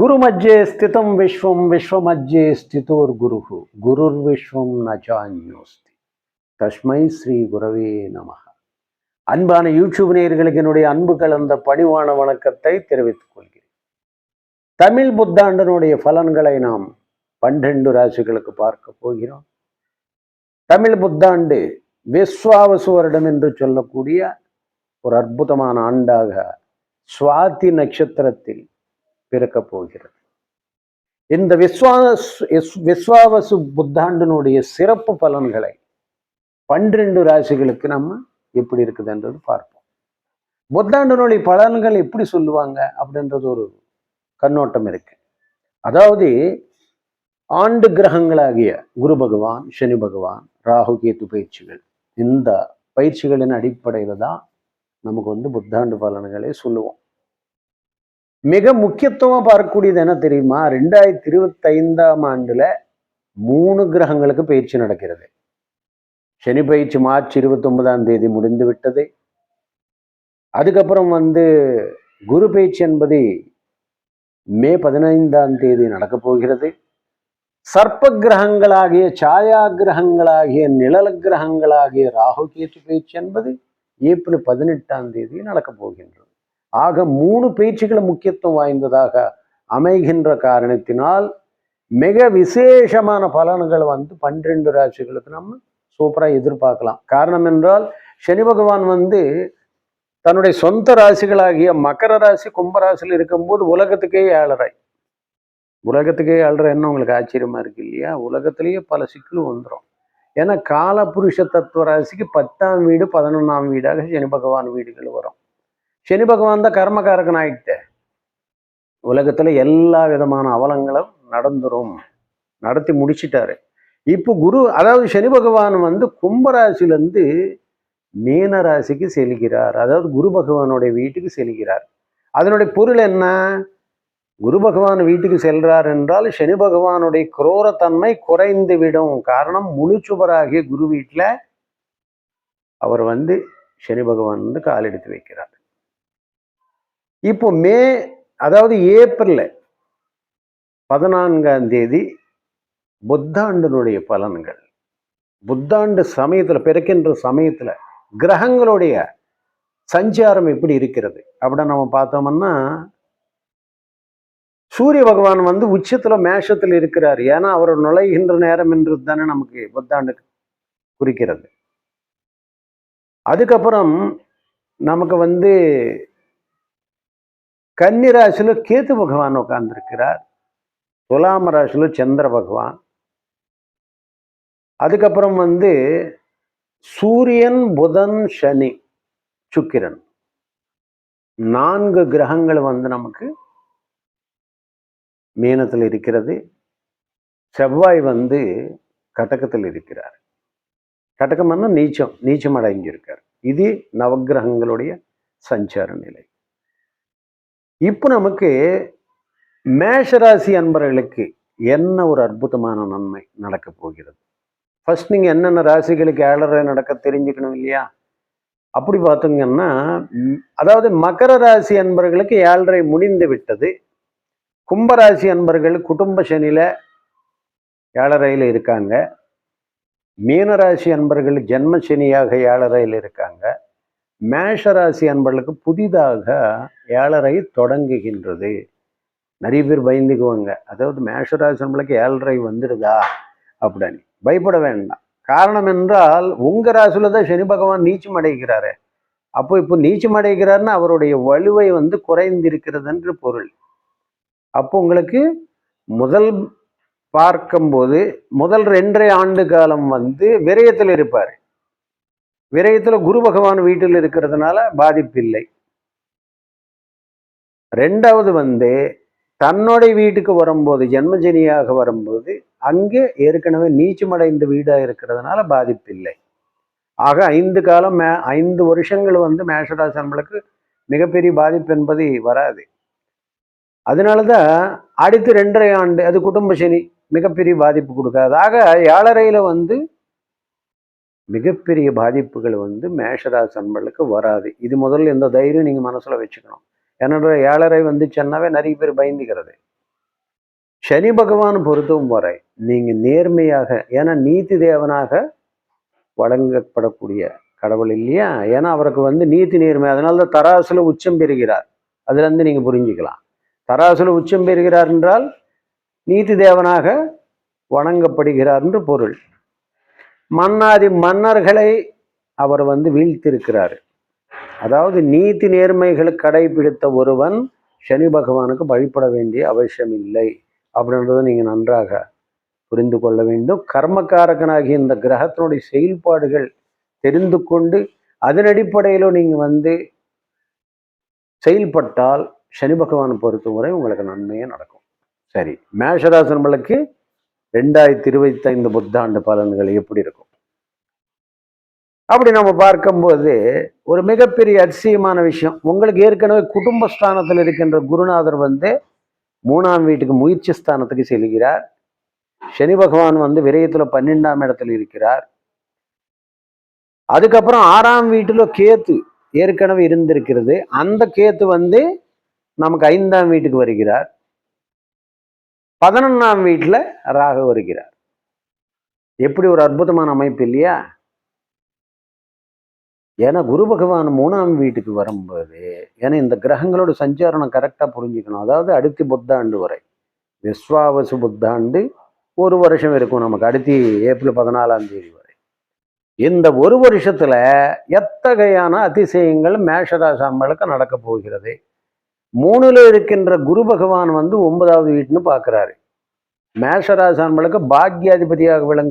குருமஜ்ஜே ஸ்திதம் விஸ்வம் விஸ்வமஜ்ஜே ஸ்திதோர் குரு குருர் விஸ்வம் நச்சான்யோஸ்தி தஸ்மை ஸ்ரீ குரவே நம அன்பான யூடியூப் நேயர்களுக்கு என்னுடைய அன்பு கலந்த பணிவான வணக்கத்தை தெரிவித்துக் கொள்கிறேன். தமிழ் புத்தாண்டனுடைய பலன்களை நாம் பன்னெண்டு ராசிகளுக்கு பார்க்க போகிறோம். தமிழ் புத்தாண்டு விஸ்வாவசு வருடம் என்று சொல்லக்கூடிய ஒரு அற்புதமான ஆண்டாக சுவாதி நட்சத்திரத்தில் பிறக்கப் போகிறது. இந்த விஸ்வாஸ் விஸ்- விஸ்வாவசு புத்தாண்டினுடைய சிறப்பு பலன்களை பன்னிரண்டு ராசிகளுக்கு நம்ம எப்படி இருக்குதுன்றது பார்ப்போம். புத்தாண்டினுடைய பலன்கள் எப்படி சொல்லுவாங்க அப்படின்றது ஒரு கண்ணோட்டம் இருக்கு. அதாவது ஆண்டு கிரகங்களாகிய குரு பகவான் சனி பகவான் ராகு கேத்து பயிற்சிகள் இந்த பயிற்சிகளின் அடிப்படையில் தான் நமக்கு வந்து புத்தாண்டு பலன்களை சொல்லுவோம். மிக முக்கியத்துவமாக பார்க்கக்கூடியது என்ன தெரியுமா? ரெண்டாயிரத்தி இருபத்தைந்தாம் ஆண்டில் ஆண்டுல மூணு கிரகங்களுக்கு பயிற்சி நடக்கிறது. சனி பயிற்சி மார்ச் இருபத்தொன்பதாம் தேதி முடிந்து விட்டது. அதுக்கப்புறம் வந்து குரு பயிற்சி என்பது மே பதினைந்தாம் தேதி நடக்கப் போகிறது. சர்ப்ப கிரகங்களாகிய சாயா கிரகங்களாகிய நிழல் கிரகங்களாகிய ராகு கேத்து பயிற்சி என்பது ஏப்ரல் பதினெட்டாம் தேதி நடக்கப் போகின்றது. ஆக மூணு பயிற்சிகள் முக்கியத்துவம் வாய்ந்ததாக அமைகின்ற காரணத்தினால் மிக விசேஷமான பலன்கள் வந்து பன்னிரெண்டு ராசிகளுக்கு நம்ம சூப்பராக எதிர்பார்க்கலாம். காரணம் என்றால் சனி பகவான் வந்து தன்னுடைய சொந்த ராசிகளாகிய மகர ராசி கும்பராசியில் இருக்கும்போது உலகத்துக்கே ஏழரை. உலகத்துக்கே ஏழரை என்ன உங்களுக்கு ஆச்சரியமா இருக்கு இல்லையா? உலகத்திலேயே பல சிக்கலும் வந்துடும் ஏன்னா காலபுருஷ தத்துவ ராசிக்கு பத்தாம் வீடு பதினொன்றாம் வீடாக சனி பகவான் வீடுகள் வரும். சனி பகவான் தான் கர்மகாரகன் ஆயிட்டு உலகத்துல எல்லா விதமான அவலங்களும் நடந்துரும். நடத்தி முடிச்சிட்டாரு. இப்போ குரு அதாவது சனி பகவான் வந்து கும்பராசிலேருந்து மீன ராசிக்கு செல்கிறார். அதாவது குரு பகவானுடைய வீட்டுக்கு செல்கிறார். அதனுடைய பொருள் என்ன? குரு பகவான் வீட்டுக்கு செல்றார் என்றால் சனி பகவானுடைய குரோரத்தன்மை குறைந்து விடும். காரணம் முழுச்சுவராகிய குரு வீட்டில் அவர் வந்து சனி பகவான் வந்து காலெடுத்து வைக்கிறார். இப்போ மே அதாவது ஏப்ரல் பதினான்காம் தேதி புத்தாண்டனுடைய பலன்கள். புத்தாண்டு சமயத்துல பிறக்கின்ற சமயத்துல கிரகங்களுடைய சஞ்சாரம் எப்படி இருக்கிறது? அப்படின்னு நம்ம பார்த்தோம்னா சூரிய பகவான் வந்து உச்சத்துல மேஷத்தில் இருக்கிறார். ஏன்னா அவர் நுழைகின்ற நேரம் என்று தானே நமக்கு புத்தாண்டு குறிக்கிறது. அதுக்கப்புறம் நமக்கு வந்து கன்னி ராசியில கேத்து பகவான் உட்கார்ந்திருக்கிறார். துலாம ராசியில சந்திர பகவான். அதுக்கப்புறம் வந்து சூரியன் புதன் சனி சுக்கிரன். நான்கு கிரகங்கள் வந்து நமக்கு மீனத்தில் இருக்கிறது. செவ்வாய் வந்து கடகத்தில் இருக்கிறார். கடகம்னா நீச்சம் நீச்சம் அடைஞ்சிருக்கார் இது நவக்கிரகங்களுடைய சஞ்சார நிலை. இப்போ நமக்கு மேஷராசி அன்பர்களுக்கு என்ன ஒரு அற்புதமான நன்மை நடக்க போகிறது? ஃபர்ஸ்ட் நீங்கள் என்னென்ன ராசிகளுக்கு ஏழரை நடக்க தெரிஞ்சுக்கணும் இல்லையா? அப்படி பார்த்தீங்கன்னா அதாவது மகர ராசி அன்பர்களுக்கு ஏழரை முடிந்து விட்டது. கும்பராசி அன்பர்கள் குடும்ப சனியில் ஏழரையில் இருக்காங்க. மீனராசி அன்பர்கள் ஜென்ம சனியாக ஏழரையில் இருக்காங்க. மேஷராசி அன்பர்களுக்கு புதிதாக ஏழரை தொடங்குகின்றது. நிறைய பேர் பயந்துக்குவாங்க. அதாவது மேஷராசி அன்பர்களுக்கு ஏழரை வந்துடுதா? அப்படின்னு. பயப்பட வேண்டாம். காரணம் என்றால் உங்க ராசியில தான் சனி பகவான் நீச்சம் அடைகிறாரு. அப்போ இப்போ நீச்சம் அடைகிறாருன்னா அவருடைய வலுவை வந்து குறைந்திருக்கிறது என்று பொருள். அப்போ உங்களுக்கு முதல் பார்க்கும்போது முதல் ரெண்டரை ஆண்டு காலம் வந்து விரயத்தில் இருப்பார். விரயத்துல குரு பகவான் வீட்டில் இருக்கிறதுனால பாதிப்பில்லை. ரெண்டாவது வந்து தன்னுடைய வீட்டுக்கு வரும்போது ஜென்மஜனியாக வரும்போது அங்கே ஏற்கனவே நீச்சமடைந்த வீடா இருக்கிறதுனால பாதிப்பில்லை. ஆக ஐந்து காலம் மே ஐந்து வருஷங்கள் வந்து மேஷராசி நம்மளுக்கு மிகப்பெரிய பாதிப்பு என்பது வராது. அதனால தான் அடுத்து ரெண்டரை ஆண்டு அது குடும்ப சனி மிகப்பெரிய பாதிப்பு கொடுக்காது. ஆக ஏழரையில் வந்து மிகப்பெரிய பாதிப்புகள் வந்து மேஷராசி அன்பர்களுக்கு வராது. இது முதல்ல எந்த தைரியம் நீங்கள் மனசில் வச்சுக்கணும். ஏன்னா ஏழரை வந்துச்சுன்னாவே நிறைய பேர் பயந்துக்கிறது. சனி பகவான் பொறுத்தவும் வரை நீங்கள் நேர்மையாக ஏன்னா நீதி தேவனாக வழங்கப்படக்கூடிய கடவுள் இல்லையா? ஏன்னா அவருக்கு வந்து நீதி நேர்மை அதனால தான் தராசுல உச்சம் பெறுகிறார். அதுலேருந்து நீங்கள் புரிஞ்சுக்கலாம். தராசுல உச்சம் பெறுகிறார் என்றால் நீதி தேவனாக வணங்கப்படுகிறார் என்று பொருள். மன்னாதி மன்னர்களை அவர் வந்து வீழ்த்திருக்கிறார் அதாவது நீதி நேர்மைகளை கடைபிடித்த ஒருவன் சனி பகவானுக்கு வழிபட வேண்டிய அவசியம் இல்லை அப்படின்றத நீங்க நன்றாக புரிந்து கொள்ள வேண்டும். கர்மக்காரகனாகிய இந்த கிரகத்தினுடைய செயல்பாடுகள் தெரிந்து கொண்டு அதன் அடிப்படையிலும் நீங்க வந்து செயல்பட்டால் சனி பகவானை பொறுத்தவரை உங்களுக்கு நன்மையே நடக்கும். சரி மேஷராசனங்களுக்கு ரெண்டாயிரத்தி இருபத்தி ஐந்து புத்தாண்டு பலன்கள் எப்படி இருக்கும்? அப்படி நம்ம பார்க்கும்போது ஒரு மிகப்பெரிய அதிசயமான விஷயம். உங்களுக்கு ஏற்கனவே குடும்பஸ்தானத்தில் இருக்கின்ற குருநாதர் வந்து மூணாம் வீட்டுக்கு முயற்சி ஸ்தானத்துக்கு செல்கிறார். சனி பகவான் வந்து விரயத்துல பன்னெண்டாம் இடத்துல இருக்கிறார். அதுக்கப்புறம் ஆறாம் வீட்டுல கேத்து ஏற்கனவே இருந்திருக்கிறது. அந்த கேத்து வந்து நமக்கு ஐந்தாம் வீட்டுக்கு வருகிறார். பதினொன்றாம் வீட்டுல ராகு வருகிறார். எப்படி ஒரு அற்புதமான அமைப்பு இல்லையா? ஏன்னா குரு பகவான் மூணாம் வீட்டுக்கு வரும்போது ஏன்னா இந்த கிரகங்களோட சஞ்சாரம் கரெக்டாக புரிஞ்சுக்கணும். அதாவது அடுத்து புத்தாண்டு வரை. விஸ்வாவசு புத்தாண்டு ஒரு வருஷம் இருக்கும் நமக்கு. அடுத்து ஏப்ரல் பதினாலாம் தேதி வரை. இந்த ஒரு வருஷத்துல எத்தகையான அதிசயங்கள் மேஷராசாமலுக்கு நடக்கப் போகிறது? மூணுல இருக்கின்ற குரு பகவான் வந்து ஒன்பதாவது வீட்டுன்னு பார்க்கிறாரு. மேஷராசாம்பளுக்கு பாக்யாதிபதியாக விளங்க